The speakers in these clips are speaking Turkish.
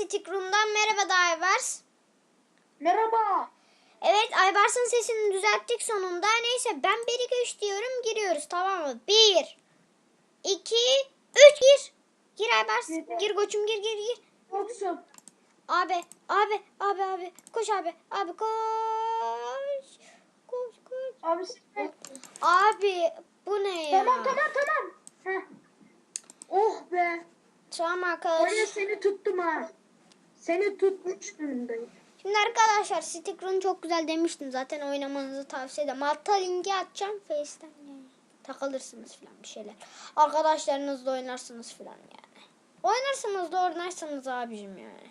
arada Aybars. Merhaba. Evet Aybars'ın sesini düzelttik sonunda. Neyse ben 1 2 3 diyorum giriyoruz tamam mı? 1 2 3 gir. Gir Aybars. Girdim. Gir koçum gir gir gir. Yoksun. Abi abi abi abi koş abi abi koş. Koş koş. Abi sen... Abi bu ne ya? Tamam tamam tamam. Heh. Oh be. Tamam Oraya arkadaşlar. seni tuttum ha. Seni tutmuş durumdayım. Şimdi arkadaşlar Sticker'ın çok güzel demiştim. Zaten oynamanızı tavsiye ederim. Hatta linki atacağım Face'ten yani. Takılırsınız falan bir şeyler. Arkadaşlarınızla oynarsınız falan yani. Oynarsınız da oynarsanız abicim yani.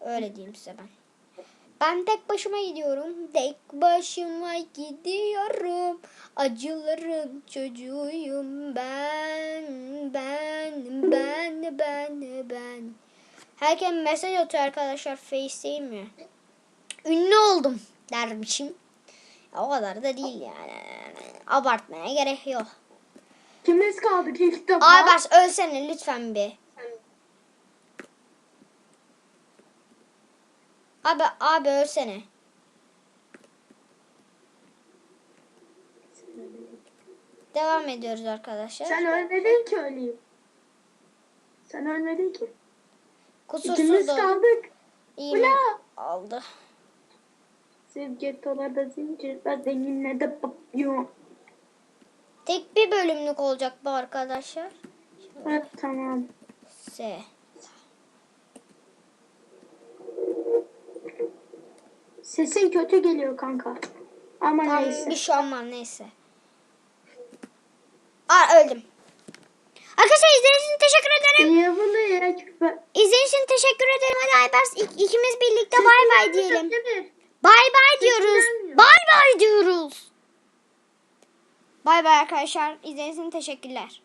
Öyle diyeyim size ben. Ben tek başıma gidiyorum. Tek başıma gidiyorum. Acıların çocuğuyum ben, ben. Herkes mesaj atıyor arkadaşlar. Face'teyim ya. Ünlü oldum dermişim. Ya o kadar da değil yani. Abartmaya gerek yok. Kimiz kaldık ilk defa? Aybars ölsene lütfen bir. Abi abi ölsene. Devam ediyoruz arkadaşlar. Sen ölmedin ki öleyim. Sen ölmedin ki. Kusursuz İkimiz da kaldık. iyi mi? Ula! Aldı. Sevgetolarda zincirler zenginle de papıyor. Tek bir bölümlük olacak bu arkadaşlar. Evet tamam. S. Sesin kötü geliyor kanka. Ama Tamam neyse. bir şey olmaz neyse. Aa öldüm. Arkadaşlar izlediğiniz için teşekkür ederim. Niye bunu İzlediğiniz için teşekkür ederim. Hadi Aybars ik- ikimiz birlikte bay bay diyelim. Bay bay diyoruz. Bay bay diyoruz. Bay bay arkadaşlar. İzlediğiniz için teşekkürler.